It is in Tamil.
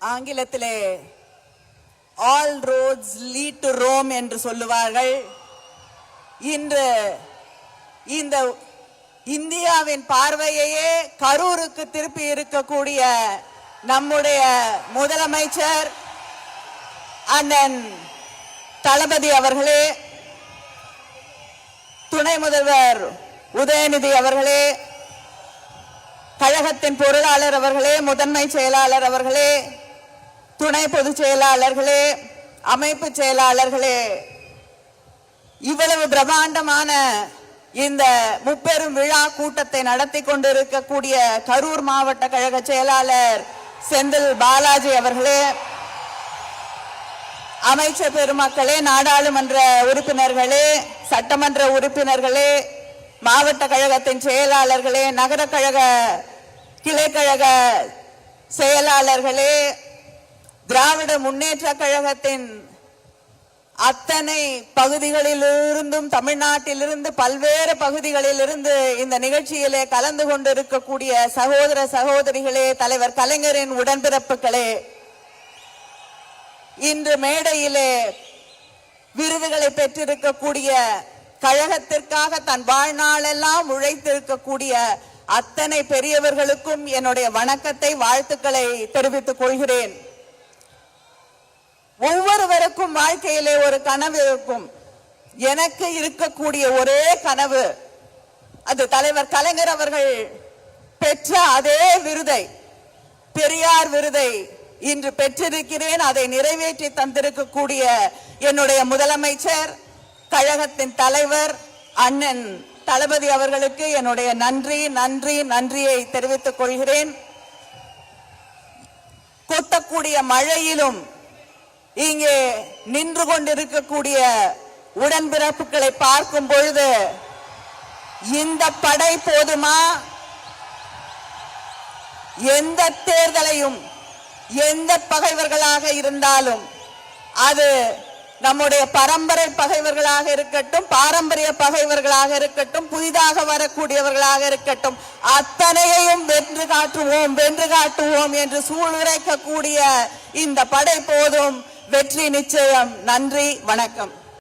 ஆங்கிலத்திலே all roads lead to Rome என்று சொல்லுவார்கள். இன்று இந்த இந்தியாவின் பார்வையையே கரூருக்கு திருப்பி இருக்கக்கூடிய நம்முடைய முதலமைச்சர் அண்ணன் தளபதி அவர்களே துணை முதல்வர் உதயநிதி அவர்களே கழகத்தின் பொருளாளர் அவர்களே முதன்மை செயலாளர் அவர்களே துணை பொதுச் செயலாளர்களே அமைப்பு செயலாளர்களே இவ்வளவு பிரம்மாண்டமான இந்த முப்பெரும் விழா கூட்டத்தை நடத்தி கொண்டிருக்கக்கூடிய கரூர் மாவட்ட கழக செயலாளர் செந்தில் பாலாஜி அவர்களே அமைச்சர் பெருமக்களே நாடாளுமன்ற உறுப்பினர்களே சட்டமன்ற உறுப்பினர்களே மாவட்ட கழகத்தின் செயலாளர்களே நகர கழக கிளைக்கழக செயலாளர்களே திராவிட முன்னேற்ற கழகத்தின் அத்தனை பகுதிகளிலிருந்தும் தமிழ்நாட்டிலிருந்து பல்வேறு பகுதிகளிலிருந்து இந்த நிகழ்ச்சியிலே கலந்து கொண்டிருக்கக்கூடிய சகோதர சகோதரிகளே தலைவர் கலைஞரின் உடன்பிறப்புகளே இன்று மேடையிலே விருதுகளை பெற்றிருக்கக்கூடிய கழகத்திற்காக தன் வாழ்நாளெல்லாம் உழைத்திருக்கக்கூடிய அத்தனை பெரியவர்களுக்கும் என்னுடைய வணக்கத்தை வாழ்த்துக்களை தெரிவித்துக் கொள்கிறேன். ஒவ்வொருவருக்கும் வாழ்க்கையிலே ஒரு கனவு இருக்கும். எனக்கு இருக்கக்கூடிய ஒரே கனவு அது தலைவர் கலைஞர் அவர்கள் பெற்ற அதே விருதை பெரியார் விருதை இன்று பெற்றிருக்கிறேன். அதை நிறைவேற்றி தந்திருக்கக்கூடிய என்னுடைய முதலமைச்சர் கழகத்தின் தலைவர் அண்ணன் தளபதி அவர்களுக்கு என்னுடைய நன்றி நன்றி நன்றியை தெரிவித்துக் கொள்கிறேன். கொத்தக்கூடிய மழையிலும் இங்கே நின்று கொண்டிருக்கக்கூடிய உடன்பிறப்புகளை பார்க்கும் பொழுது இந்த படை போதுமா? எந்த தேர்தலையும் எந்த பகைவர்களாக இருந்தாலும் அது நம்முடைய பரம்பரை பகைவர்களாக இருக்கட்டும் பாரம்பரிய பகைவர்களாக இருக்கட்டும் புதிதாக வரக்கூடியவர்களாக இருக்கட்டும் அத்தனையையும் வென்று காட்டுவோம் வென்று காட்டுவோம் என்று சூழ்நிலைக்கக்கூடிய இந்த படை போதும். வெற்றி நிச்சயம். நன்றி வணக்கம்.